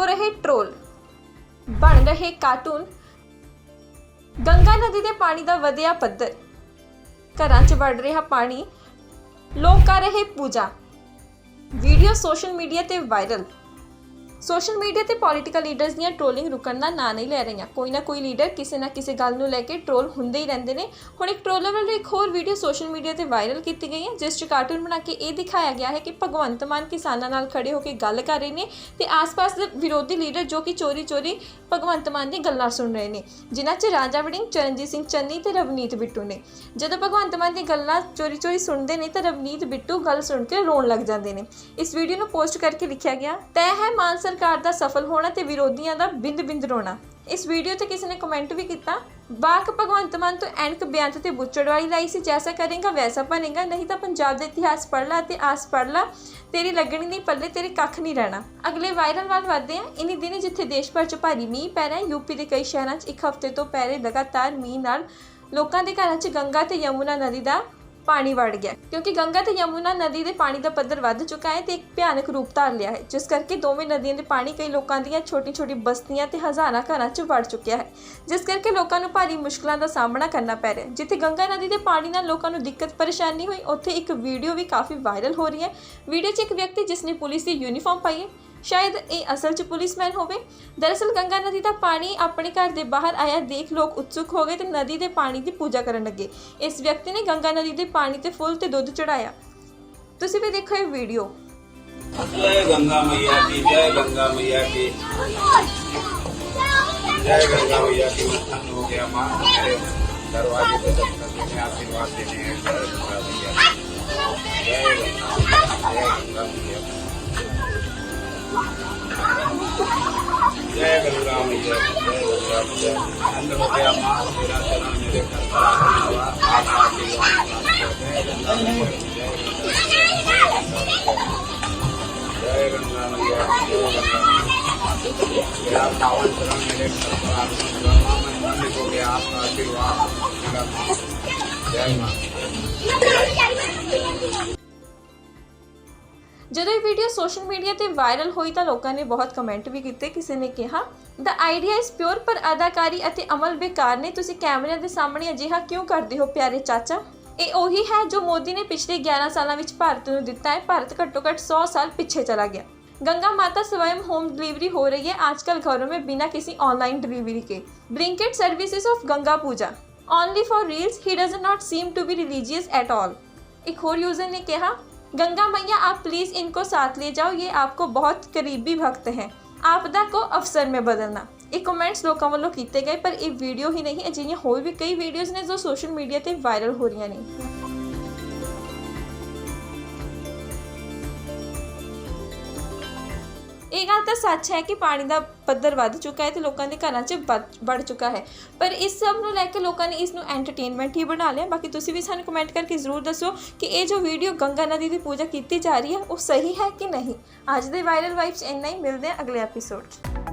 ਹੋ ਰਹੇ ਟ੍ਰੋਲ। ਬਣ ਰਹੇ ਕਾਰਟੂਨ। ਗੰਗਾ ਨਦੀ ਦੇ ਪਾਣੀ ਦਾ ਵਧਿਆ ਪੱਧਰ। ਘਰਾਂ 'ਚ ਵੜ ਰਿਹਾ ਪਾਣੀ। ਲੋਕ ਕਰ ਰਹੇ ਪੂਜਾ। ਵੀਡੀਓ ਸੋਸ਼ਲ ਮੀਡੀਆ ਤੇ ਵਾਇਰਲ। ਸੋਸ਼ਲ ਮੀਡੀਆ ਤੇ ਪੋਲੀਟੀਕਲ ਲੀਡਰਸ ਦੀਆਂ ਟ੍ਰੋਲਿੰਗ ਰੁਕਣ ਦਾ ਨਾਂ ਨਹੀਂ ਲੈ ਰਹੀਆਂ। ਕੋਈ ਨਾ ਕੋਈ ਲੀਡਰ ਕਿਸੇ ਨਾ ਕਿਸੇ ਗੱਲ ਨੂੰ ਲੈ ਕੇ ਟ੍ਰੋਲ ਹੁੰਦੇ ਹੀ ਰਹਿੰਦੇ ਨੇ। ਹੁਣ ਇੱਕ ਟ੍ਰੋਲਰ ਵੱਲੋਂ ਇੱਕ ਹੋਰ ਵੀਡੀਓ ਸੋਸ਼ਲ ਮੀਡੀਆ ਤੇ ਵਾਇਰਲ ਕੀਤੀ ਗਈ ਹੈ, ਜਿਸ 'ਚ ਕਾਰਟੂਨ ਬਣਾ ਕੇ ਇਹ ਦਿਖਾਇਆ ਗਿਆ ਹੈ ਕਿ ਭਗਵੰਤ ਮਾਨ ਕਿਸਾਨਾਂ ਨਾਲ ਖੜੇ ਹੋ ਕੇ ਗੱਲ ਕਰ ਰਹੇ ਨੇ ਤੇ ਆਸ-ਪਾਸ ਦੇ ਵਿਰੋਧੀ ਲੀਡਰ ਜੋ ਕਿ ਚੋਰੀ-ਚੋਰੀ ਭਗਵੰਤ ਮਾਨ ਦੀ ਗੱਲਾਂ ਸੁਣ ਰਹੇ ਨੇ, ਜਿਨ੍ਹਾਂ 'ਚ ਰਾਜਾ ਵੜਿੰਗ, ਚਰਨਜੀਤ ਸਿੰਘ ਚੰਨੀ ਤੇ ਰਵਨੀਤ ਬਿੱਟੂ ਨੇ। ਜਦੋਂ ਭਗਵੰਤ ਮਾਨ ਦੀ ਗੱਲਾਂ ਚੋਰੀ-ਚੋਰੀ ਸੁਣਦੇ ਨੇ ਤਾਂ ਰਵਨੀਤ ਬਿੱਟੂ ਗੱਲ ਸੁਣ ਕੇ ਰੋਣ ਲੱਗ ਜਾਂਦੇ ਨੇ। ਇਸ ਵੀਡੀਓ ਨੂੰ ਪੋਸਟ ਕਰਕੇ ਲਿਖਿਆ ਗਿਆ, ਤੈਅ ਹੈ ਮਾਨਸਾ ਸਰਕਾਰ ਦਾ ਸਫਲ ਹੋਣਾ ਤੇ ਵਿਰੋਧੀਆਂ ਦਾ ਬਿੰਦ-ਬਿੰਦ ਰੋਣਾ। ਇਸ ਵੀਡੀਓ ਤੇ ਕਿਸੇ ਨੇ ਕਮੈਂਟ ਵੀ ਕੀਤਾ, ਬਾਕ ਭਗਵੰਤ ਮਾਨ ਤੋਂ ਐਨਕ ਬਿਆੰਤ ਤੇ ਬੁੱਚੜ ਲਾਈ ਸੀ, ਜੈਸਾ ਕਰੇਗਾ, ਵੈਸਾ ਬਣੇਗਾ, ਨਹੀਂ ਤਾਂ ਪੰਜਾਬ ਦਾ ਇਤਿਹਾਸ ਪੜ੍ਹ ਲਾ ਤੇ ਆਸ ਪੜ੍ਹ ਲਾ, ਤੇਰੀ ਲੱਗਣੀ ਨਹੀਂ ਪੱਲੇ, ਤੇਰੇ ਕੱਖ ਨਹੀਂ ਰਹਿਣਾ। ਅਗਲੇ ਵਾਇਰਲ ਵੱਲ ਵਧਦੇ ਆ, ਇਨੀ ਦਿਨ ਜਿੱਥੇ ਦੇਸ਼ ਭਰ ਚ ਭਾਰੀ ਮੀਂਹ ਪੈ ਰਿਹਾ ਯੂਪੀ ਦੇ ਕਈ ਸ਼ਹਿਰਾਂ 'ਚ ਇੱਕ ਹਫ਼ਤੇ ਤੋਂ ਪੈ ਰਹੇ ਲਗਾਤਾਰ ਮੀਂਹ ਨਾਲ ਲੋਕਾਂ ਦੇ ਘਰਾਂ 'ਚ ਗੰਗਾ ਤੇ ਯਮੁਨਾ ਨਦੀ ਦਾ ਪਾਣੀ ਵੜ ਗਿਆ। ਕਿਉਂਕਿ ਗੰਗਾ ਤੇ ਯਮੁਨਾ ਨਦੀ ਦੇ ਪਾਣੀ ਦਾ ਪੱਧਰ ਵੱਧ ਚੁੱਕਾ ਹੈ ਤੇ ਇੱਕ ਭਿਆਨਕ ਰੂਪ ਧਾਰ ਲਿਆ ਹੈ, ਜਿਸ ਕਰਕੇ ਦੋਵੇਂ ਨਦੀਆਂ ਦੇ ਪਾਣੀ ਕਈ ਲੋਕਾਂ ਦੀਆਂ ਛੋਟੀ-ਛੋਟੀ ਬਸਤੀਆਂ ਤੇ ਹਜ਼ਾਰਾਂ ਘਰਾਂ 'ਚ ਵੜ ਚੁੱਕਿਆ ਹੈ। ਜਿਸ ਕਰਕੇ ਲੋਕਾਂ ਨੂੰ ਭਾਰੀ ਮੁਸ਼ਕਲਾਂ ਦਾ ਸਾਹਮਣਾ ਕਰਨਾ ਪੈ ਰਿਹਾ ਜਿੱਥੇ ਗੰਗਾ ਨਦੀ ਦੇ ਪਾਣੀ ਨਾਲ ਲੋਕਾਂ ਨੂੰ ਦਿੱਕਤ ਪਰੇਸ਼ਾਨੀ ਹੋਈ, ਉੱਥੇ ਇੱਕ ਵੀਡੀਓ ਵੀ ਕਾਫੀ ਵਾਇਰਲ ਹੋ ਰਹੀ ਹੈ। ਵੀਡੀਓ 'ਚ ਇੱਕ ਵਿਅਕਤੀ ਜਿਸ ਨੇ ਪੁਲਿਸ ਦੀ ਯੂਨੀਫਾਰਮ ਪਾਈ ਹੈ ਸ਼ਾਇਦ ਇਹ ਅਸਲ 'ਚ ਪੁਲਿਸਮੈਨ ਹੋਵੇ ਦਰਅਸਲ ਗੰਗਾ ਨਦੀ ਦਾ ਪਾਣੀ ਆਪਣੇ ਘਰ ਦੇ ਬਾਹਰ ਆਇਆ ਦੇਖ ਲੋਕ ਉਤਸੁਕ ਹੋ ਗਏ ਤੇ ਨਦੀ ਦੇ ਪਾਣੀ ਦੀ ਪੂਜਾ ਕਰਨ ਲੱਗੇ ਇਸ ਵਿਅਕਤੀ ਨੇ ਗੰਗਾ ਨਦੀ ਦੇ ਪਾਣੀ ਤੇ ਫੁੱਲ ਤੇ ਦੁੱਧ ਚੜਾਇਆ ਤੁਸੀਂ ਵੀ ਦੇਖੋ ਇਹ ਵੀਡੀਓ जय गंगा मैया की जय गंगा मैया की जय गंगा मैया की उत्थान हो गया माँ मेरे दरवाजे पे दस्तक देने आशीर्वाद देने हैं जय गंगा मैया जय गंगा जय गंगा मैया जय गंगा मैया जय गंगा मैया आनंद हो गया माँ मेरा चरण मेरे घर पर आने हुआ आप आशीर्वाद जय गंगा मैया जय गंगा मैया जय गंगा मैया मेरा पावन चरण मेरे घर पर आने हुआ माँ मैं धन्य हो गया आपका आशीर्वाद मेरा जय माँ ਜਦੋਂ ਇਹ ਵੀਡੀਓ ਸੋਸ਼ਲ ਮੀਡੀਆ ਤੇ ਵਾਇਰਲ ਹੋਈ ਤਾਂ ਲੋਕਾਂ ਨੇ ਬਹੁਤ ਕਮੈਂਟ ਵੀ ਕੀਤੇ ਕਿਸੇ ਨੇ ਕਿਹਾ ਦਾ ਆਈਡੀਆ ਇਜ਼ ਪਿਓਰ ਪਰ ਅਦਾਕਾਰੀ ਅਤੇ ਅਮਲ ਬੇਕਾਰ ਨੇ ਤੁਸੀਂ ਕੈਮਰਿਆਂ ਦੇ ਸਾਹਮਣੇ ਅਜਿਹਾ ਕਿਉਂ ਕਰਦੇ ਹੋ ਪਿਆਰੇ ਚਾਚਾ ਇਹ ਉਹੀ ਹੈ ਜੋ ਮੋਦੀ ਨੇ ਪਿਛਲੇ 11 ਸਾਲਾਂ ਵਿੱਚ ਭਾਰਤ ਨੂੰ ਦਿੱਤਾ ਹੈ ਭਾਰਤ ਘੱਟੋ ਘੱਟ 100 ਸਾਲ ਪਿੱਛੇ ਚਲਾ ਗਿਆ गंगा माता स्वयं होम डिलीवरी हो रही है आजकल घरों में बिना किसी ऑनलाइन डिलीवरी के Blinkit services of Ganga puja only for reels he does not seem to be religious at all एक और यूजर ने कहा गंगा मैया आप प्लीज इनको साथ ले जाओ ये आपको बहुत करीबी भक्त हैं आपदा को अवसर में बदलना ਇਹ ਕਮੈਂਟਸ ਲੋਕਾਂ ਵੱਲੋਂ ਕੀਤੇ ਗਏ ਪਰ ਇਹ ਵੀਡੀਓ ਹੀ ਨਹੀਂ ਅਜਿਹੀਆਂ ਹੋਰ ਵੀ ਕਈ ਵੀਡੀਓਜ਼ ਨੇ ਜੋ ਸੋਸ਼ਲ ਮੀਡੀਆ ਤੇ ਵਾਇਰਲ ਹੋ ਰਹੀਆਂ ਨੇ ਇਹ ਗੱਲ ਤਾਂ ਸੱਚ ਹੈ ਕਿ ਪਾਣੀ ਦਾ ਪੱਧਰ ਵੱਧ ਚੁੱਕਾ ਹੈ ਤੇ ਲੋਕਾਂ ਦੇ ਘਰਾਂ 'ਚ ਵੱਧ- ਵੜ ਚੁੱਕਾ ਹੈ। ਪਰ ਇਸ ਸਭ ਨੂੰ ਲੈ ਕੇ ਲੋਕਾਂ ਨੇ ਇਸ ਨੂੰ ਐਂਟਰਟੇਨਮੈਂਟ ਹੀ ਬਣਾ ਲਿਆ। ਬਾਕੀ ਤੁਸੀਂ ਵੀ ਸਾਨੂੰ ਕਮੈਂਟ ਕਰਕੇ ਜ਼ਰੂਰ ਦੱਸੋ ਕਿ ਇਹ ਜੋ ਵੀਡੀਓ ਗੰਗਾ ਨਦੀ ਦੀ ਪੂਜਾ ਕੀਤੀ ਜਾ ਰਹੀ ਹੈ, ਉਹ ਸਹੀ ਹੈ ਕਿ ਨਹੀਂ? ਅੱਜ ਦੇ ਵਾਇਰਲ ਵਾਈਬਸ ਇੰਨਾ ਹੀ, ਮਿਲਦੇ ਹਾਂ ਅਗਲੇ ਐਪੀਸੋਡ 'ਚ।